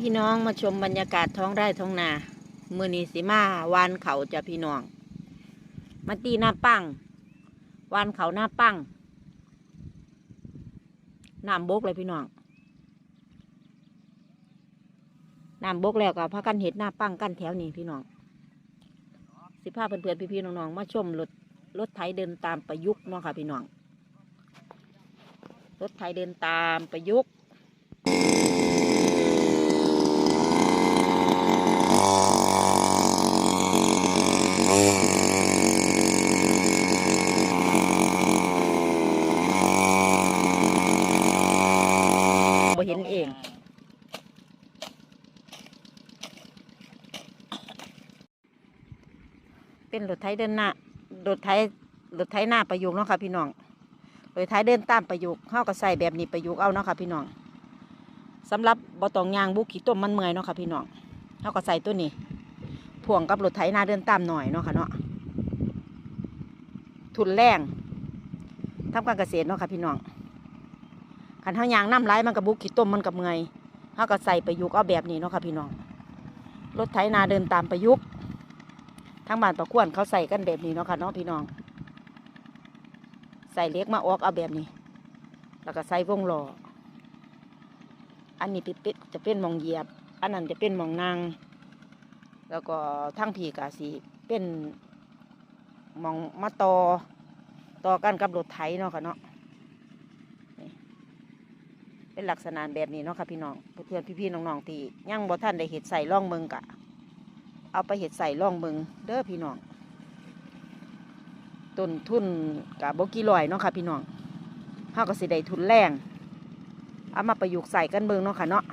พี่น้องมาชมบรรยากาศท้องไร่ท้องนา มือนีสิมาวานเขาจะพี่น้อง มาตีหน้าปังวานเขาหน้าปังน้ำบกเลยพี่น้องน้ำบกแล้วก็พากันเห็ดหน้าปังกันแถวนี้พี่น้อง สิพาเพื่อนๆพี่ๆน้องๆมาชมรถรถไถเดินตามประยุกต์เนาะค่ะพี่น้อง รถไถเดินตามประยุกต์ บ่เห็นเอง เป็นรถไถเดินหน้ารถไถรถไถหน้าประยุกต์เนาะค่ะพี่น้องรถไถเดินตามประยุกต์เฮาก็ใส่แบบนี้ประยุกต์เอาเนาะค่ะพี่น้องสำหรับบ่ต้องยางบุกขี้ต้มมันเมื่อยเนาะค่ะพี่น้องเฮาก็ใส่ตัวนี้พ่วงกับรถไถหน้าเดินตามหน่อยเนาะค่ะเนาะทุนแรงทำการเกษตรเนาะค่ะพี่น้องขันเท้ายางน้ำไหลมันกับบุกขี้ต้มมันกับเมื่อยเขาก็ใส่ประยุกต์เอาแบบนี้เนาะค่ะพี่น้องรถไถนาเดินตามประยุกต์ ทั้งบ้านประกวนเขาใส่กันแบบนี้เนาะค่ะเนาะพี่น้อง ใส่เล็กมาออกเอาแบบนี้ แล้วก็ใส่วงล้ออันนี้เป็นจะเป็นมองเหยียบ อันนั้นจะเป็นมองนางแล้วก็ทั้งผีกาสีเป็นมองมาตอต่อกันกับรถไถเนาะค่ะเนาะเป็นลักษณะแบบนี้เนาะค่ะพี่น้องเพื่อนพี่ๆน้องๆที่ยังบ่ท่านได้เห็ดใส่ร่องเมืองกะ เอาไปเห็ดใส่ร่องเมืองเด้อพี่น้องต้นทุนกะบ่กี่ร้อยเนาะค่ะพี่น้องเฮาก็สิได้ทุนแรงเอามาประยุกต์ใส่กันเบิงเนาะค่ะเนาะ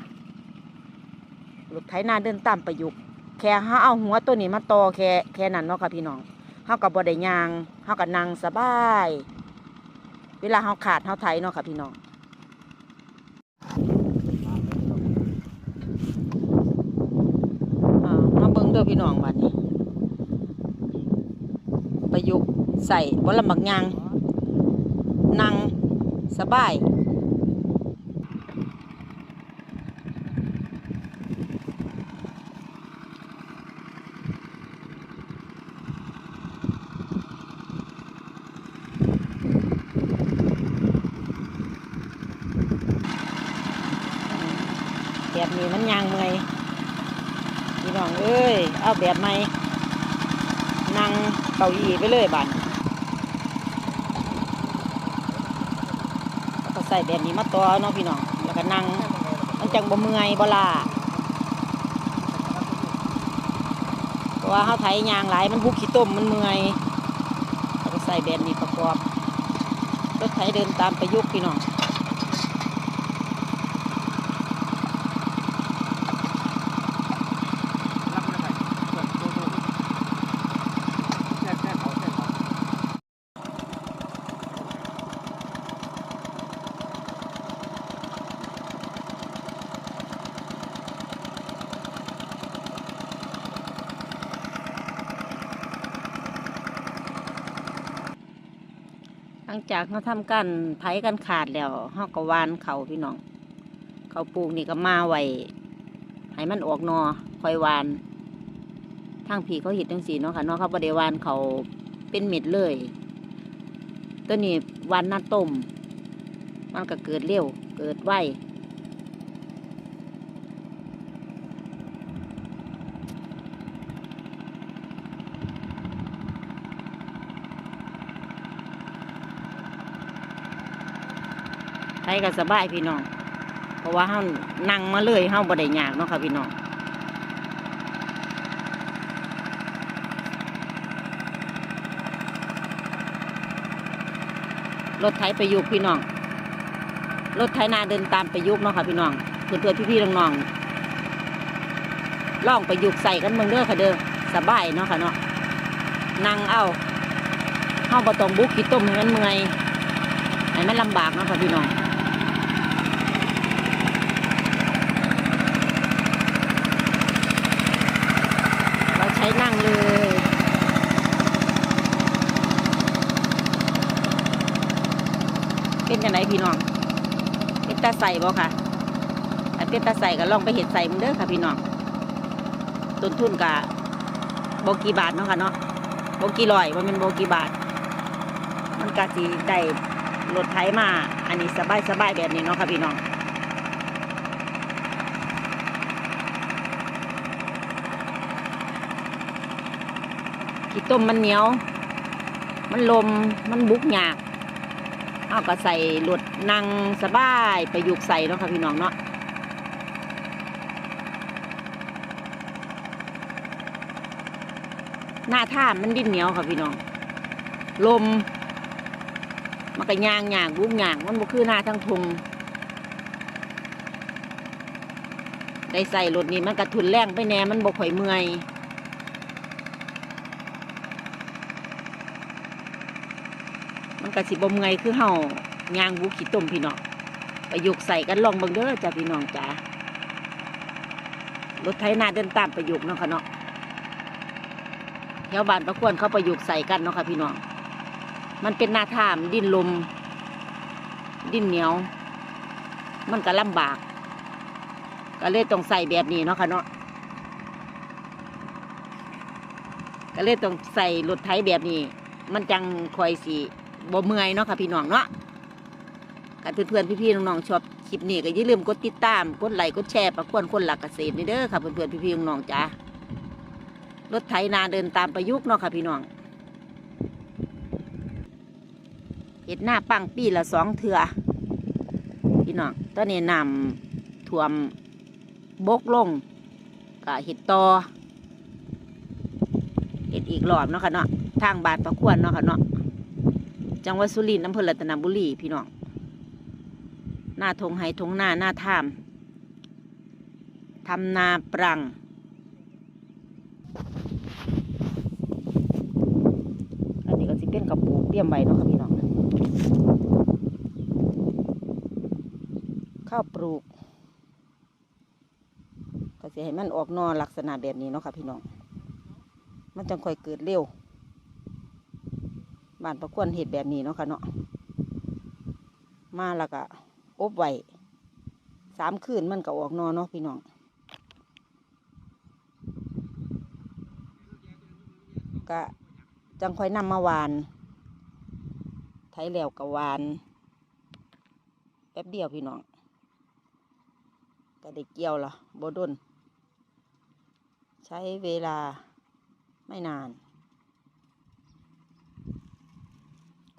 ลูกไถนาเดินตามประยุกต์แค่เฮาเอาหัวตัวนี้มาต่อแค่แค่นั้นเนาะค่ะพี่น้องเฮาก็บ่ได้ยางเฮาก็นั่งสบาย เวลาเฮาขาดเฮาไถเนาะค่ะพี่น้อง อ่ามาเบิ่งเด้อพี่น้องบัดนี้ ประยุกต์ ใส่บละหมักยางนั่งสบายแบบนี้มันยางเมื่อยพี่น้องเอ้ย เอาแบบใหม่นั่งเก้าอี้ไปเลยบัดแล้วก็ ใส่แบบนี้มาต่อเนาะพี่น้องแล้วก็นั่งมันจังบ่เมื่อยบ่ล่าเพราะว่าเขาไถยางหลายมันบุกขี้ต้มมันเมื่อยแล้วก็ใส่แบบนี้ประกอบรถไถเดินตามประยุกต์พี่น้อง หลังจากเขาทำกันไถกันขาดแล้วเขาก็วานเขาพี่น้อง เขาปลูกนี่ก็มาไว้ให้มันออกนอคอยวานทางผีเขาหิดทั้งสีเนาะค่ะเนาะเขาบริวานเขาเป็นเม็ดเลย ตัวนี้วานหน้าต้ม มันก็เกิดเร็ว เกิดไว ไถก็สบายพี่น้อง เพราะว่าเฮานั่งมาเลยเฮาบ่ได้ยากเนาะค่ะพี่น้องรถไถประยุกต์พี่น้อง รถไถนาเดินตามประยุกต์เนาะค่ะพี่น้องเพื่อนเพื่อนๆพี่ๆน้องๆลองประยุกต์ใส่กันเมืองเด้อค่ะเด้อสบายเนาะค่ะเนาะนั่งเอาเฮาบ่ต้องบุกขี้ต้มให้มันเมื่อยให้มันลำบากเนาะค่ะพี่น้อง เราใช้นั่งเลย เป็นยังไง พี่น้องเป็นตาใส่บ่ค่ะอันเป็นตาใส่ก็ลองไปเห็ดใส่มึงเด้อค่ะพี่น้องต้นทุนกะโบกี่บาทเนาะค่ะเนาะโบกี่ร้อยว่ามันโบกี่บาท มันกะสีได้รถไถมา อันนี้สบายสบายแบบนี้เนาะค่ะพี่น้องขี้ต้มมันเหนียว มันลมมันบุกหยาก เอาก็ใส่หลดนั่งสบายประยุกใส่เนาะค่ะพี่น้องเนาะหน้าท่ามันดิ้นเหนียวค่ะพี่น้อง ลม มันก็ยางหยากบุกยากมันบ่คือหน้าทั้งทงได้ใส่รถนี้มันกระทุนแรงไปแน่มันบ่ข่อยเมื่อย มันก็สิบ่มื่อยคือเฮายางบุขีต้มพี่น้องประยุกใส่กันลองบิ่งเด้อจ้ะพี่น้องจ้ารถไถนาเดินตามประยุกเนาะค่ะเนาะแถวบ้านประควรเขาประยุกใส่กันเนาะค่ะพี่น้อง มันเป็นหน้าท่ามดินลม ดินเหนียว มันก็ลำบาก ก็เลยต้องใส่แบบนี้เนาะค่ะเนาะก็เลยต้องใส่รถไถแบบนี้ มันจังคอยสี บ่เมื่อยเนาะค่ะพี่น้องเนาะกันเพื่อนๆพี่ๆน้องๆชอบคลิปนี้ก็อย่าลืมกดติดตามกดไลค์กดแชร์ประกวนคนหลักเกษตรนี่เด้อค่ะเพื่อนๆพี่ๆน้องๆจ้ารถไถนาเดินตามประยุกต์เนาะค่ะพี่น้องเห็ดหน้าปังปีละสองเถื่อพี่น้องตอนนี้นำท่วมบกลงก็เห็ดตอเห็ดอีกรอบเนาะค่ะเนาะทางบาดประควรเนาะค่ะเนาะ จังหวัดสุรินทร์อำเภอรัตนบุรีพี่น้องหน้าทงไฮทงหน้าหน้าท่ามทำนาปรัง อันนี้ก็สิเป็นกระปูเตรียมไว้เนาะค่ะพี่น้องข้าวปลูก ก็สิให้มันออกนอลักษณะแบบนี้เนาะค่ะพี่น้อง มันจังค่อยเกิดเร็ว บ้านประควรเห็ดแบบนี้เนาะค่ะเนาะมาแล้วก็อบไว้สามคืนมันก็ออกนอเนาะพี่น้องก็จังค่อยนำมาหวาน ไถแล้วก็หวาน แป๊บเดียวพี่น้อง ก็ได้เกี่ยวละบดน ใช้เวลาไม่นาน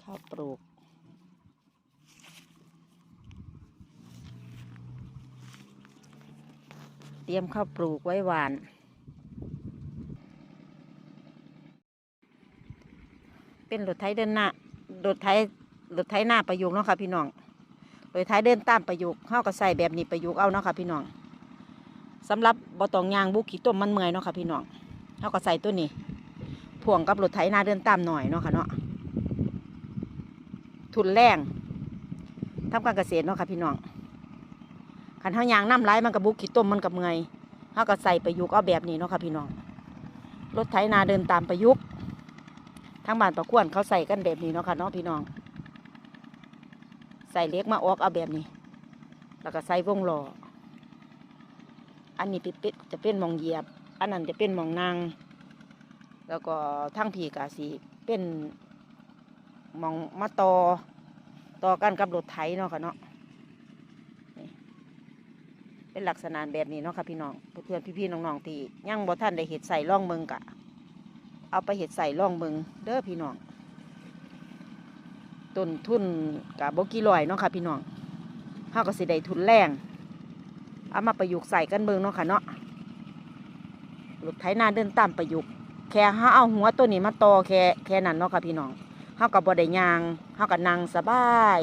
ข้าวปลูก เตรียมข้าวปลูกไว้หวานเป็นรถไถเดินหน้ารถไถรถไถหน้าประยุกต์เนาะค่ะพี่น้องรถไถเดินตามประยุกต์เข้าก็ใส่แบบนี้ประยุกต์เอาเนาะค่ะพี่น้องสำหรับบอตองยางบุกขี้ต้มมันเมื่อยเนาะค่ะพี่น้องเข้าก็ใส่ตัวนี้พ่วงกับรถไถหน้าเดินตามหน่อยเนาะค่ะเนาะ ทุนแรงทำการเกษตรเนาะค่ะพี่น้องขันเท้ายางน้ำไหลมันกับบุกขี้ต้มมันกับเงยเฮาก็ใส่ประยุกต์เอาแบบนี้เนาะค่ะพี่น้อง รถไถนาเดินตามประยุกต์ทางบ้านประกวนเขาใส่กันแบบนี้เนาะค่ะเนาะพี่น้อง ใส่เล็กมาออกเอาแบบนี้ แล้วก็ใส่วงหล้ออันนี้เป็นจะเป็นมองเหยียบ อันนั้นจะเป็นมองนาง แล้วก็ทั้งผีกาสีเป็น มองมาต่อต่อกันกับรถไถเนาะค่ะเนาะเป็นลักษณะแบบนี้เนาะค่ะพี่น้องเพื่อนพี่ๆน้องๆที่ยังบ่ท่านได้เห็ดใส่ร่องเมืองกะ เอาไปเห็ดใส่ร่องเมืองเด้อพี่น้องต้นทุนกะบ่กี่ร้อยเนาะค่ะพี่น้องเฮาก็สิได้ทุนแรงเอามาประยุกต์ใส่กันเบิ่งเนาะค่ะเนาะรถไถนาเดินตามประยุกต์แค่เฮาเอาหัวตัวนี้มาต่อแค่แค่นั้นเนาะค่ะพี่น้อง เฮากับบ่ได้ยางเฮากับนังสบาย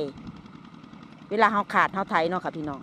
เวลาเฮาขาดเฮาไถเนาะค่ะพี่น้อง